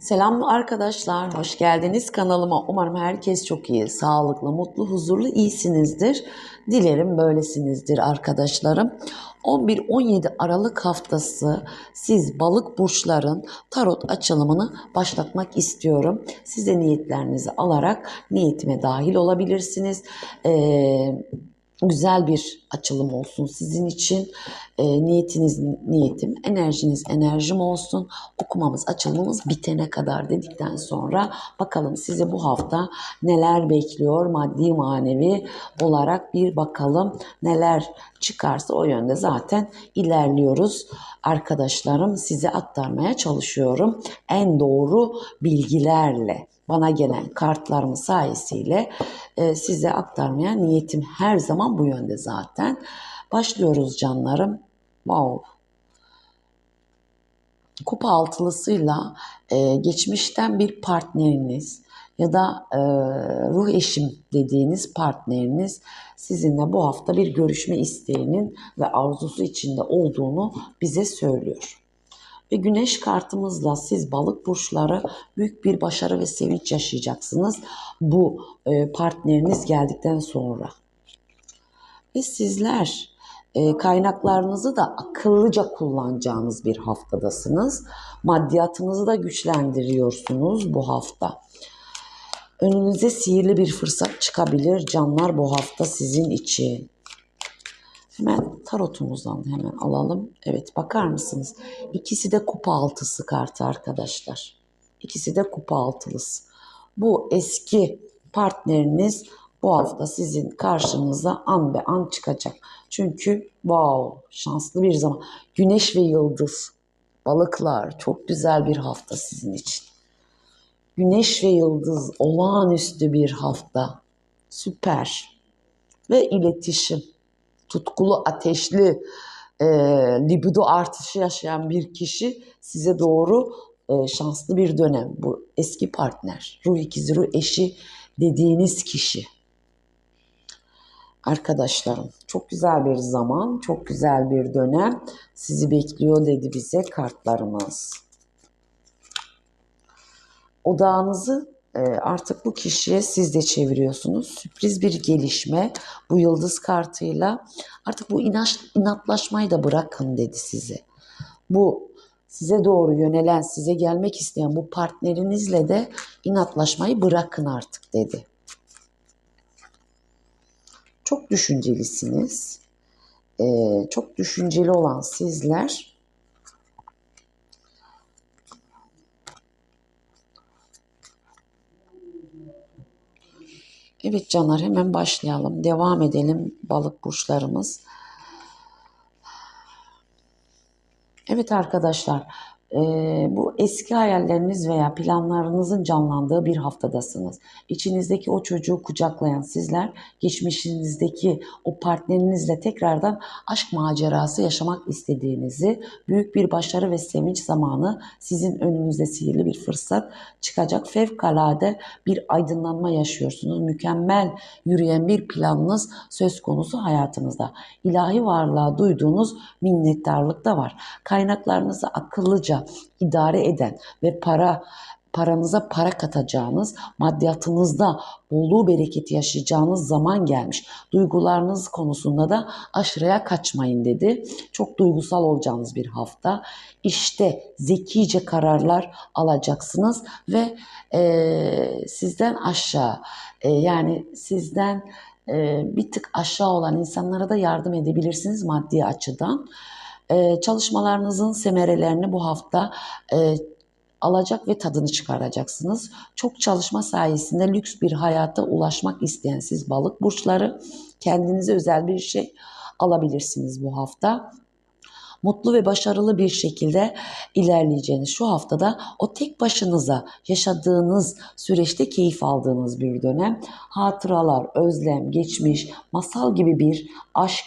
Selam arkadaşlar, hoş geldiniz kanalıma. Umarım herkes çok iyi, sağlıklı, mutlu, huzurlu, iyisinizdir. Dilerim böylesinizdir arkadaşlarım. 11-17 Aralık haftası siz balık burçların tarot açılımını başlatmak istiyorum. Siz de niyetlerinizi alarak niyetime dahil olabilirsiniz. Ee, güzel bir açılım olsun sizin için. E, niyetiniz niyetim, enerjiniz enerjim olsun. Okumamız, açılımımız bitene kadar dedikten sonra bakalım size bu hafta neler bekliyor maddi manevi olarak bir bakalım neler çıkarsa o yönde zaten ilerliyoruz. Arkadaşlarım size aktarmaya çalışıyorum. En doğru bilgilerle bana gelen kartlarım sayesiyle e, size aktarmaya niyetim her zaman bu yönde zaten. Başlıyoruz canlarım. Wow. Kupa altılısıyla e, geçmişten bir partneriniz ya da e, ruh eşim dediğiniz partneriniz sizinle bu hafta bir görüşme isteğinin ve arzusu içinde olduğunu bize söylüyor. Ve güneş kartımızla siz balık burçları büyük bir başarı ve sevinç yaşayacaksınız bu e, partneriniz geldikten sonra. Ve sizler e, kaynaklarınızı da akıllıca kullanacağınız bir haftadasınız. Maddiyatınızı da güçlendiriyorsunuz bu hafta. Önünüze sihirli bir fırsat çıkabilir canlar bu hafta sizin için. Hemen tarotumuzdan hemen alalım. Evet bakar mısınız? İkisi de kupa altısı kartı arkadaşlar. İkisi de kupa altılısı. Bu eski partneriniz bu hafta sizin karşınıza an be an çıkacak. Çünkü wow şanslı bir zaman. Güneş ve yıldız, balıklar çok güzel bir hafta sizin için. Güneş ve yıldız olağanüstü bir hafta. Süper. Ve iletişim. Tutkulu, ateşli, e, libido artışı yaşayan bir kişi size doğru e, şanslı bir dönem. Bu eski partner, ruh ikizi, ruh eşi dediğiniz kişi arkadaşlarım. Çok güzel bir zaman, çok güzel bir dönem sizi bekliyor dedi bize kartlarımız. Odağınızı artık bu kişiye siz de çeviriyorsunuz. Sürpriz bir gelişme bu yıldız kartıyla. Artık bu inat, inatlaşmayı da bırakın dedi size. Bu size doğru yönelen, size gelmek isteyen bu partnerinizle de inatlaşmayı bırakın artık dedi. Çok düşüncelisiniz. Ee, çok düşünceli olan sizler Evet canlar hemen başlayalım. Devam edelim balık burçlarımız. Evet arkadaşlar e, bu eski hayalleriniz veya planlarınızın canlandığı bir haftadasınız. İçinizdeki o çocuğu kucaklayan sizler geçmişinizdeki o partnerinizle tekrardan aşk macerası yaşamak istediğinizi, büyük bir başarı ve sevinç zamanı sizin önünüzde sihirli bir fırsat çıkacak. Fevkalade bir aydınlanma yaşıyorsunuz. Mükemmel yürüyen bir planınız söz konusu hayatınızda. İlahi varlığa duyduğunuz minnettarlık da var. Kaynaklarınızı akıllıca idare eden ve para paranıza para katacağınız, maddiyatınızda bolluğu bereketi yaşayacağınız zaman gelmiş. Duygularınız konusunda da aşırıya kaçmayın dedi. Çok duygusal olacağınız bir hafta. İşte zekice kararlar alacaksınız ve e, sizden aşağı e, yani sizden e, bir tık aşağı olan insanlara da yardım edebilirsiniz maddi açıdan. Ee, çalışmalarınızın semerelerini bu hafta e, alacak ve tadını çıkaracaksınız. Çok çalışma sayesinde lüks bir hayata ulaşmak isteyen siz balık burçları kendinize özel bir şey alabilirsiniz bu hafta mutlu ve başarılı bir şekilde ilerleyeceğiniz şu haftada o tek başınıza yaşadığınız süreçte keyif aldığınız bir dönem. Hatıralar, özlem, geçmiş, masal gibi bir aşk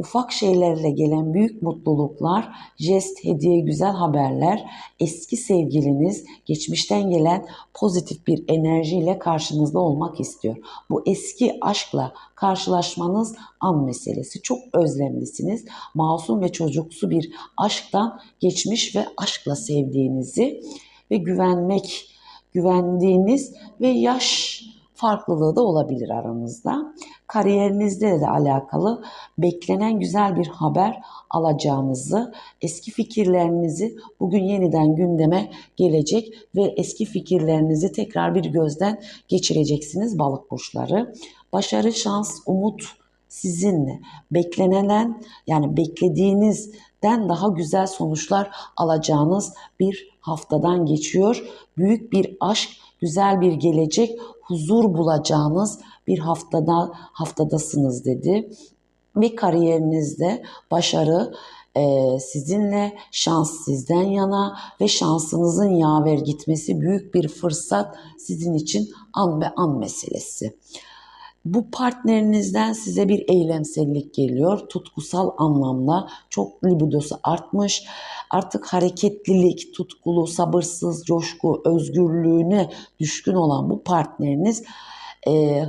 ufak şeylerle gelen büyük mutluluklar, jest, hediye, güzel haberler, eski sevgiliniz geçmişten gelen pozitif bir enerjiyle karşınızda olmak istiyor. Bu eski aşkla karşılaşmanız an meselesi. Çok özlemlisiniz. Masum ve çocuksu bir aşktan geçmiş ve aşkla sevdiğinizi ve güvenmek, güvendiğiniz ve yaş farklılığı da olabilir aranızda. Kariyerinizde de alakalı beklenen güzel bir haber alacağınızı, eski fikirlerinizi bugün yeniden gündeme gelecek ve eski fikirlerinizi tekrar bir gözden geçireceksiniz balık burçları. Başarı, şans, umut sizinle. Beklenilen yani beklediğinizden daha güzel sonuçlar alacağınız bir haftadan geçiyor. Büyük bir aşk, güzel bir gelecek, huzur bulacağınız bir haftada haftadasınız dedi. Ve kariyerinizde başarı e, sizinle, şans sizden yana ve şansınızın yaver gitmesi büyük bir fırsat sizin için an ve an meselesi. Bu partnerinizden size bir eylemsellik geliyor. Tutkusal anlamda çok libidosu artmış. Artık hareketlilik, tutkulu, sabırsız, coşku, özgürlüğüne düşkün olan bu partneriniz e,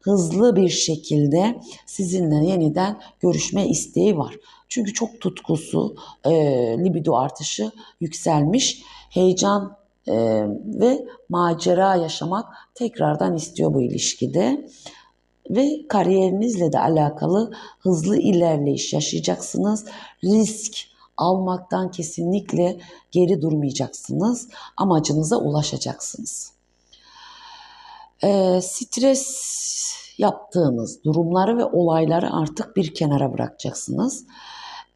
hızlı bir şekilde sizinle yeniden görüşme isteği var. Çünkü çok tutkusu, e, libido artışı yükselmiş. Heyecan e, ve macera yaşamak tekrardan istiyor bu ilişkide ve kariyerinizle de alakalı hızlı ilerleyiş yaşayacaksınız. Risk almaktan kesinlikle geri durmayacaksınız. Amacınıza ulaşacaksınız. Ee, stres yaptığınız durumları ve olayları artık bir kenara bırakacaksınız.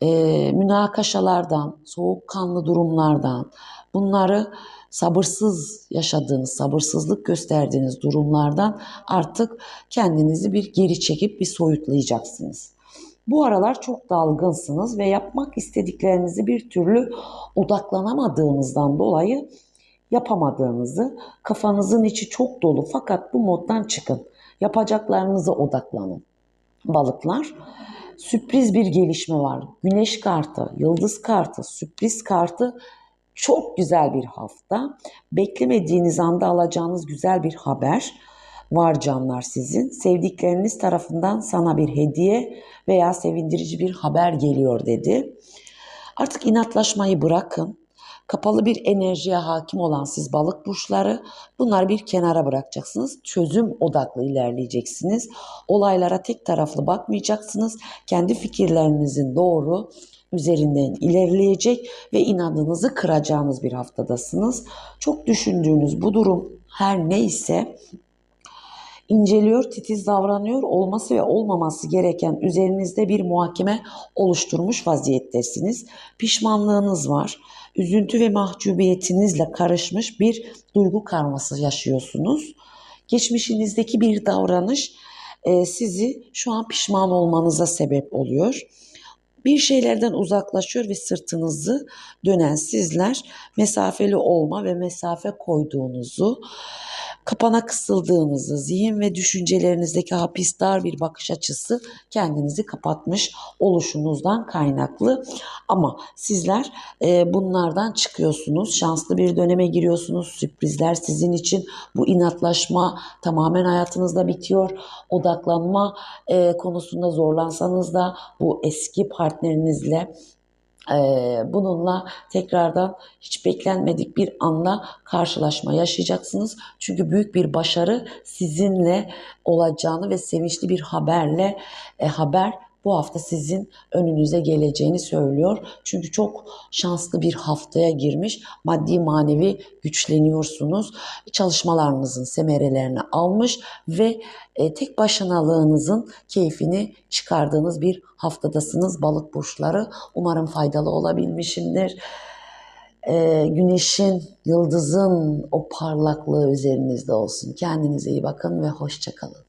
Ee, münakaşalardan, soğukkanlı durumlardan bunları sabırsız yaşadığınız, sabırsızlık gösterdiğiniz durumlardan artık kendinizi bir geri çekip bir soyutlayacaksınız. Bu aralar çok dalgınsınız ve yapmak istediklerinizi bir türlü odaklanamadığınızdan dolayı yapamadığınızı, kafanızın içi çok dolu fakat bu moddan çıkın. Yapacaklarınıza odaklanın. Balıklar, sürpriz bir gelişme var. Güneş kartı, yıldız kartı, sürpriz kartı çok güzel bir hafta. Beklemediğiniz anda alacağınız güzel bir haber var canlar sizin. Sevdikleriniz tarafından sana bir hediye veya sevindirici bir haber geliyor dedi. Artık inatlaşmayı bırakın. Kapalı bir enerjiye hakim olan siz balık burçları bunları bir kenara bırakacaksınız. Çözüm odaklı ilerleyeceksiniz. Olaylara tek taraflı bakmayacaksınız. Kendi fikirlerinizin doğru üzerinden ilerleyecek ve inadınızı kıracağınız bir haftadasınız. Çok düşündüğünüz bu durum her neyse inceliyor, titiz davranıyor, olması ve olmaması gereken üzerinizde bir muhakeme oluşturmuş vaziyettesiniz. Pişmanlığınız var. Üzüntü ve mahcubiyetinizle karışmış bir duygu karması yaşıyorsunuz. Geçmişinizdeki bir davranış e, sizi şu an pişman olmanıza sebep oluyor bir şeylerden uzaklaşıyor ve sırtınızı dönen sizler mesafeli olma ve mesafe koyduğunuzu, kapana kısıldığınızı, zihin ve düşüncelerinizdeki hapis bir bakış açısı kendinizi kapatmış oluşunuzdan kaynaklı. Ama sizler e, bunlardan çıkıyorsunuz, şanslı bir döneme giriyorsunuz, sürprizler sizin için bu inatlaşma tamamen hayatınızda bitiyor. Odaklanma e, konusunda zorlansanız da bu eski partnerinizle bununla tekrardan hiç beklenmedik bir anla karşılaşma yaşayacaksınız. Çünkü büyük bir başarı sizinle olacağını ve sevinçli bir haberle e, haber bu hafta sizin önünüze geleceğini söylüyor. Çünkü çok şanslı bir haftaya girmiş. Maddi manevi güçleniyorsunuz. Çalışmalarınızın semerelerini almış ve e, tek başınalığınızın keyfini çıkardığınız bir haftadasınız balık burçları. Umarım faydalı olabilmişimdir. E, güneşin, yıldızın o parlaklığı üzerinizde olsun. Kendinize iyi bakın ve hoşçakalın.